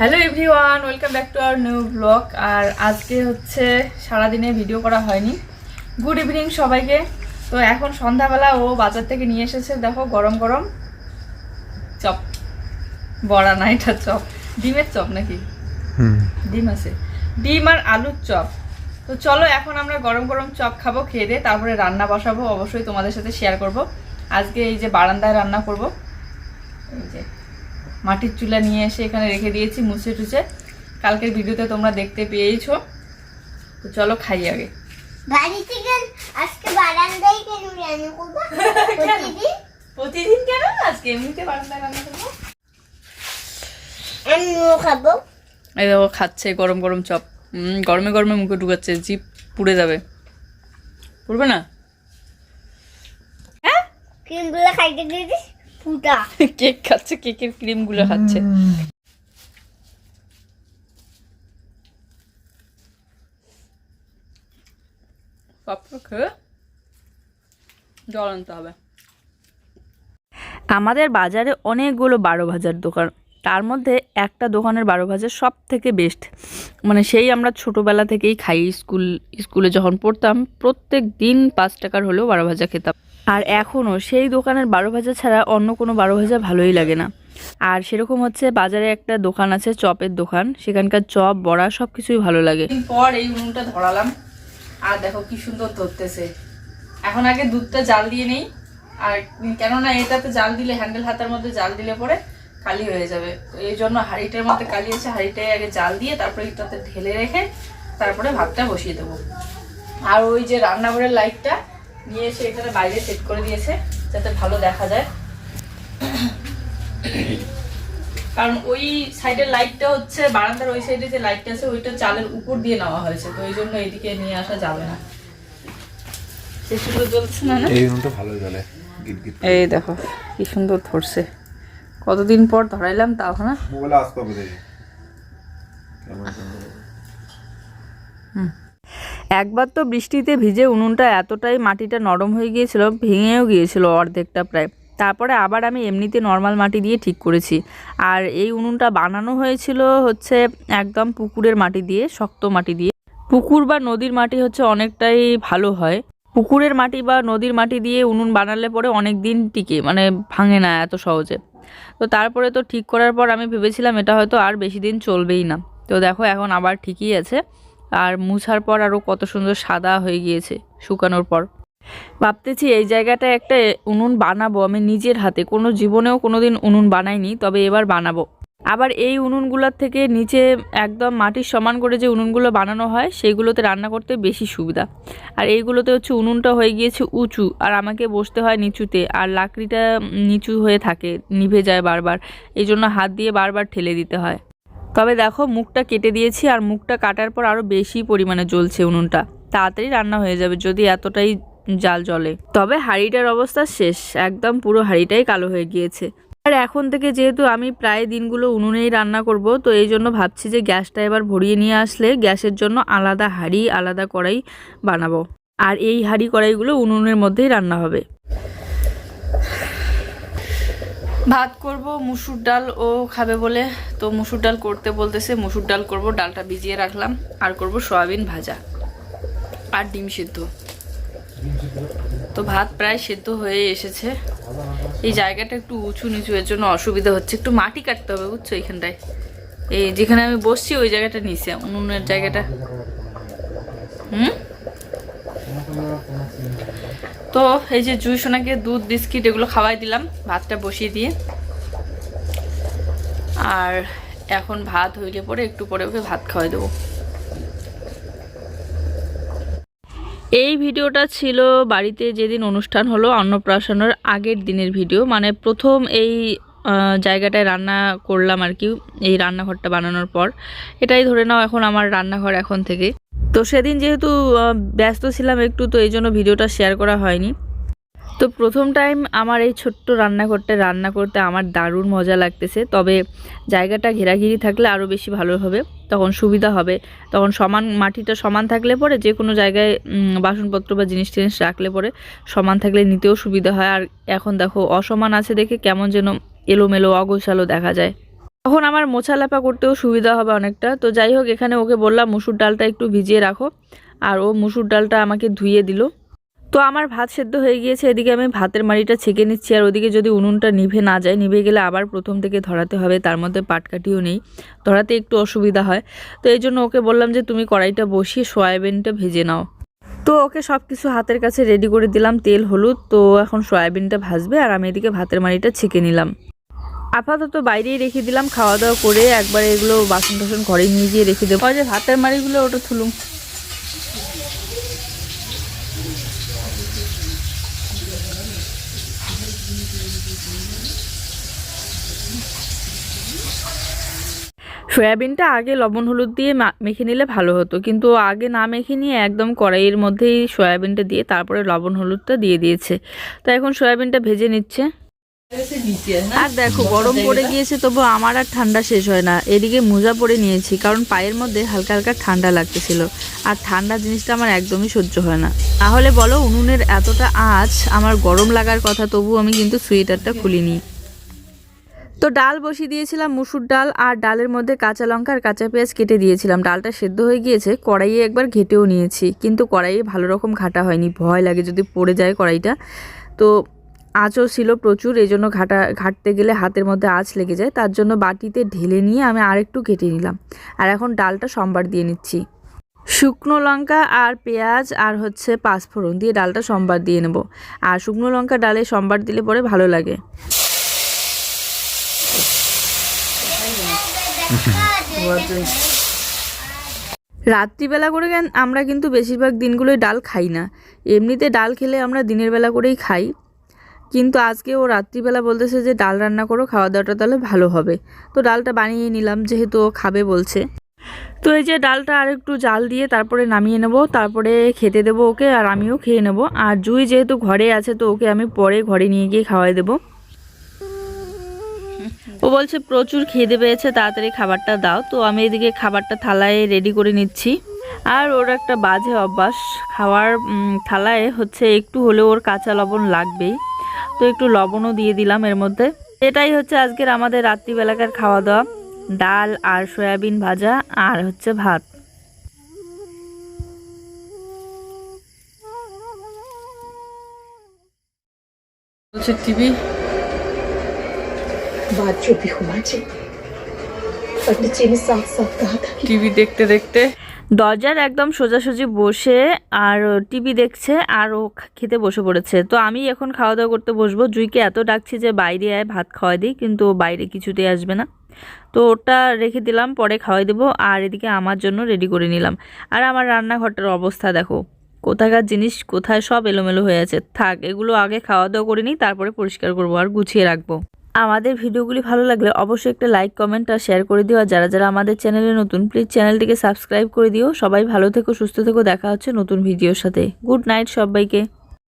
Hello everyone welcome back to our new blog আর আজকে হচ্ছে সারাদিনে ভিডিও করা হয়নি। গুড ইভিনিং সবাইকে। তো এখন সন্ধ্যাবেলা ও বাজার থেকে নিয়ে এসেছে দেখো গরম গরম। চপ। বড়া না এটা চপ। ডিমের চপ নাকি? ডিম আছে। ডিম আর আলুর চপ। তো চলো এখন আমরা গরম গরম চপ খাব খেয়ে দিয়ে তারপরে রান্না বসাবো অবশ্যই তোমাদের সাথে শেয়ার করব। আজকে এই যে বারান্দায় রান্না করব। মাটির চুলা নিয়ে এসে এখানে রেখে দিয়েছি মুছে টুচে কালকের ভিডিওতে তোমরা দেখতে পেয়েছ তো চলো খাই আগে। বাড়ি থেকে আজকে বারান্দায় কেন রান্না করব? প্রতিদিন? প্রতিদিন কেন? আজকে এমনিতে বারান্দায় রান্না করব? আমিও খাব। এই দেখো খাচ্ছে গরম গরম চপ। উম, গরমে গরমে মুখে ঢুকাচ্ছে জিপ পুড়ে যাবে। পুড়বে না? হ্যাঁ ক্রিমগুলো খাইতে দিয়েছিস ফুটা। কেক খাচ্ছে কেকের ক্রিমগুলো খাচ্ছে। পাপড় খেয়ে জল আনতে হবে। আমাদের বাজারে অনেকগুলো বারো ভাজার দোকান। তার মধ্যে একটা দোকানের বারো ভাজা সব থেকে বেস্ট মানে সেই আমরা ছোটোবেলা থেকেই খাই স্কুল স্কুলে যখন পড়তাম প্রত্যেক দিন পাঁচ টাকার হলেও বারো ভাজা খেতাম। আর এখনও সেই দোকানের বারো ভাজা ছাড়া অন্য কোনো বারো ভাজা ভালোই লাগে না। আর সেরকম হচ্ছে বাজারে একটা দোকান আছে, চপের দোকান। সেখানকার চপ, বড়া সব কিছুই ভালো লাগে। পর এই উনুনটা ধরালাম। আর দেখো কি সুন্দর ধরতেছে। এখন আগে দুধটা জাল দিয়ে নেই। আর কেননা এটাতে জাল দিলে, হ্যান্ডেল হাতার মধ্যে জাল দিলে পরে কালি হয়ে যাবে। তো এই জন্য হাঁড়িটার মধ্যে কালি আছে, হাঁড়িটায় আগে জাল দিয়ে তারপরে এটাতে ঢেলে রেখে তারপরে ভাতটা বসিয়ে দেবো। আর ওই যে রান্নাঘরের লাইটটা নিয়ে এসে এখানে বাইরে সেট করে দিয়েছে যাতে ভালো দেখা যায়। কারণ ওই সাইডের লাইটটা হচ্ছে বারান্দার ওই সাইডে যে লাইটটা আছে ওইটা চালের উপর দিয়ে নেওয়া হয়েছে তো এই জন্য এইদিকে নিয়ে আসা যাবে না। সে সুন্দর জ্বলছে না না? এই ভালো জ্বলে গিট গিট এই দেখো কি সুন্দর ধরছে। কতদিন পর ধরাইলাম তাও না? মোবাইলে একবার তো বৃষ্টিতে ভিজে উনুনটা এতটাই মাটিটা নরম হয়ে গিয়েছিল, ভেঙেও গিয়েছিল অর্ধেকটা প্রায়। তারপরে আবার আমি এমনিতে নর্মাল মাটি দিয়ে ঠিক করেছি। আর এই উনুনটা বানানো হয়েছিল হচ্ছে একদম পুকুরের মাটি দিয়ে, শক্ত মাটি দিয়ে। পুকুর বা নদীর মাটি হচ্ছে অনেকটাই ভালো হয়। পুকুরের মাটি বা নদীর মাটি দিয়ে উনুন বানালে পরে অনেক দিন টিকে মানে ভাঙে না এত সহজে। তো তারপরে তো ঠিক করার পর আমি ভেবেছিলাম এটা হয়তো আর বেশি দিন চলবেই না। তো দেখো এখন আবার ঠিকই আছে। আর মুছার পর আরও কত সুন্দর সাদা হয়ে গিয়েছে শুকানোর পর। ভাবতেছি এই জায়গাটায় একটা উনুন বানাবো, আমি নিজের হাতে। কোনো জীবনেও কোনো দিন উনুন বানাইনি, তবে এবার বানাবো। আবার এই উনুনগুলোর থেকে নিচে একদম মাটির সমান করে যে উনুনগুলো বানানো হয় সেইগুলোতে রান্না করতে বেশি সুবিধা। আর এইগুলোতে হচ্ছে উনুনটা হয়ে গিয়েছে উঁচু, আর আমাকে বসতে হয় নিচুতে, আর লাকড়িটা নিচু হয়ে থাকে, নিভে যায় বারবার। এই জন্য হাত দিয়ে বারবার ঠেলে দিতে হয়। তবে দেখো, মুখটা কেটে দিয়েছি আর মুখটা কাটার পর আরও বেশি পরিমাণে জ্বলছে উনুনটা। তাড়াতাড়ি রান্না হয়ে যাবে যদি এতটাই জাল জ্বলে। তবে হাঁড়িটার অবস্থা শেষ। একদম পুরো হাঁড়িটাই কালো হয়ে গিয়েছে। আর এখন থেকে যেহেতু আমি প্রায় দিনগুলো উনুনেই রান্না করব, তো এই জন্য ভাবছি যে গ্যাসটা এবার ভরিয়ে নিয়ে আসলে গ্যাসের জন্য আলাদা হাঁড়ি, আলাদা কড়াই বানাবো। আর এই হাঁড়ি কড়াইগুলো উনুনের মধ্যেই রান্না হবে। ভাত করব, মুসুর ডাল ও খাবে বলে। তো মুসুর ডাল করতে বলতেছে, মুসুর ডাল করব, ডালটা ভিজিয়ে রাখলাম। আর করব সয়াবিন ভাজা আর ডিম সিদ্ধ। তো ভাত প্রায় সেদ্ধ হয়ে এসেছে। এই জায়গাটা একটু উঁচু নিচু, এর জন্য অসুবিধা হচ্ছে। একটু মাটি কাটতে হবে, বুঝছ এইখানটায়। এই যেখানে আমি বসছি, ওই জায়গাটা নিচে উনুনের জায়গাটা। হুম? তো এই যে জুই সোনাকে দুধ, বিস্কিট এগুলো খাওয়াই দিলাম, ভাতটা বসিয়ে দিয়ে। আর এখন ভাত হইলে পরে একটু পরে ওকে ভাত খাওয়াই দেবো। এই ভিডিওটা ছিল বাড়িতে যেদিন অনুষ্ঠান হলো, অন্নপ্রাশনের আগের দিনের ভিডিও। মানে প্রথম এই জায়গাটায় রান্না করলাম আর কি, এই রান্নাঘরটা বানানোর পর। এটাই ধরে নাও এখন আমার রান্নাঘর এখন থেকে। তো সেদিন যেহেতু ব্যস্ত ছিলাম একটু, তো এই জন্য ভিডিওটা শেয়ার করা হয়নি। তো প্রথম টাইম আমার এই ছোট্ট রান্নাঘরটা রান্না করতে আমার দারুণ মজা লাগতেছে। তবে জায়গাটা ঘেরাঘিরি থাকলে আরও বেশি ভালো হবে, তখন সুবিধা হবে। তখন সমান, মাটিটা সমান থাকলে পরে যে কোনো জায়গায় বাসনপত্র বা জিনিস টিনিস রাখলে পরে সমান থাকলে নিতেও সুবিধা হয়। আর এখন দেখো, অসমান আছে দেখে কেমন যেন এলোমেলো, অগোছালো দেখা যায়। তখন আমার মোছা লেপা করতেও সুবিধা হবে অনেকটা। তো যাই হোক, এখানে ওকে বললাম, মুসুর ডালটা একটু ভিজিয়ে রাখো। আর ও মুসুর ডালটা আমাকে ধুইয়ে দিল। তো আমার ভাত সেদ্ধ হয়ে গিয়েছে, এদিকে আমি ভাতের মাড়িটা ছেঁকে নিচ্ছি। আর ওদিকে যদি উনুনটা নিভে না যায়, নিভে গেলে আবার প্রথম থেকে ধরাতে হবে, তার মধ্যে পাটকাঠিও নেই। ধরাতে একটু অসুবিধা হয়। তো এই জন্য ওকে বললাম যে, তুমি কড়াইটা বসিয়ে সয়াবিনটা ভেজে নাও। তো ওকে সব কিছু হাতের কাছে রেডি করে দিলাম, তেল, হলুদ। তো এখন সয়াবিনটা ভাজবে আর আমি এদিকে ভাতের মাড়িটা ছেঁকে নিলাম। আপাতত বাইরেই রেখে দিলাম খাওয়া দাওয়া করে একবার এগুলো বাসন টাসন ঘরে নিয়ে গিয়ে রেখে দেবো। যে ভাতের মাড়িগুলো, ওটা থুলুম। সয়াবিনটা আগে লবণ, হলুদ দিয়ে মেখে নিলে ভালো হতো, কিন্তু আগে না মেখে নিয়ে একদম কড়াইয়ের মধ্যেই সয়াবিনটা দিয়ে তারপরে লবণ, হলুদটা দিয়ে দিয়েছে। তো এখন সয়াবিনটা ভেজে নিচ্ছে। আর দেখো, গরম পড়ে গিয়েছে তবু আমার আর ঠান্ডা শেষ হয় না। এদিকে মোজা পরে নিয়েছি, কারণ পায়ের মধ্যে হালকা হালকা ঠান্ডা লাগতেছিল। আর ঠান্ডা জিনিসটা আমার একদমই সহ্য হয় না। তাহলে বলো, উনুনের এতটা আঁচ, আমার গরম লাগার কথা তবু আমি কিন্তু সোয়েটারটা খুলিনি। তো ডাল বসিয়ে দিয়েছিলাম, মুসুর ডাল, আর ডালের মধ্যে কাঁচা লঙ্কা আর কাঁচা পেঁয়াজ কেটে দিয়েছিলাম। ডালটা সেদ্ধ হয়ে গিয়েছে, কড়াইয়ে একবার ঘেটেও নিয়েছি। কিন্তু কড়াইয়ে ভালো রকম ঘাটা হয়নি, ভয় লাগে যদি পড়ে যায় কড়াইটা। তো আঁচও ছিল প্রচুর এই জন্য ঘাটা, ঘাটতে গেলে হাতের মধ্যে আঁচ লেগে যায়। তার জন্য বাটিতে ঢেলে নিয়ে আমি আরেকটু কেটে নিলাম। আর এখন ডালটা সম্বার দিয়ে নিচ্ছি। শুকনো লঙ্কা আর পেঁয়াজ আর হচ্ছে পাঁচফোড়ন দিয়ে ডালটা সম্বার দিয়ে নেব। আর শুকনো লঙ্কা ডালে সম্বার দিলে পরে ভালো লাগে। রাত্রিবেলা করে আমরা কিন্তু বেশিরভাগ দিনগুলোই ডাল খাই না। এমনিতে ডাল খেলে আমরা দিনের বেলা করেই খাই। কিন্তু আজকে ও রাত্রিবেলা বলতেছে যে, ডাল রান্না করো, খাওয়া দাওয়াটা তাহলে ভালো হবে। তো ডালটা বানিয়ে নিলাম, যেহেতু ও খাবে বলছে। তো এই যে ডালটা আর একটু জাল দিয়ে তারপরে নামিয়ে নেব, তারপরে খেতে দেবো ওকে আর আমিও খেয়ে নেব। আর জুই যেহেতু ঘরে আছে, তো ওকে আমি পরে ঘরে নিয়ে গিয়ে খাওয়াই দেবো। ও বলছে, প্রচুর খিদে পেয়েছে, তাড়াতাড়ি খাবারটা দাও। তো আমি এদিকে খাবারটা থালায় রেডি করে নিচ্ছি। আর ওর একটা বাজে অভ্যাস, খাওয়ার থালায় হচ্ছে একটু হলেও ওর কাঁচা লবণ লাগবেই। তো একটু লবণও দিয়ে দিলাম এর মধ্যে। এটাই হচ্ছে আজকের আমাদের রাত্রিবেলাকার খাওয়া দাওয়া ডাল আর সয়াবিন ভাজা আর হচ্ছে ভাত। টিভি বাচ্চা ঘুমাচ্ছে। টিভি দেখতে দেখতে। দরজার একদম সোজাসুজি বসে আর টিভি দেখছে আর ও খেতে বসে পড়েছে। তো আমি এখন খাওয়া দাওয়া করতে বসবো। জুইকে এত ডাকছি যে বাইরে আয় ভাত খাওয়াই দিই কিন্তু বাইরে কিছুতেই আসবে না। তো ওটা রেখে দিলাম পরে খাওয়াই দেবো। আর এদিকে আমার জন্য রেডি করে নিলাম। আর আমার রান্নাঘরটার অবস্থা দেখো। কোথাকার জিনিস কোথায় সব এলোমেলো হয়ে আছে। থাক এগুলো আগে খাওয়া দাওয়া করে নিই তারপরে পরিষ্কার করব আর গুছিয়ে রাখব। আমাদের ভিডিওগুলি ভালো লাগলে অবশ্যই একটা লাইক কমেন্ট আর শেয়ার করে দিও। আর যারা যারা আমাদের চ্যানেলে নতুন প্লিজ চ্যানেলটিকে সাবস্ক্রাইব করে দিও। সবাই ভালো থেকো, সুস্থ থেকো। দেখা হচ্ছে নতুন ভিডিওর সাথে। গুড নাইট সবাইকে।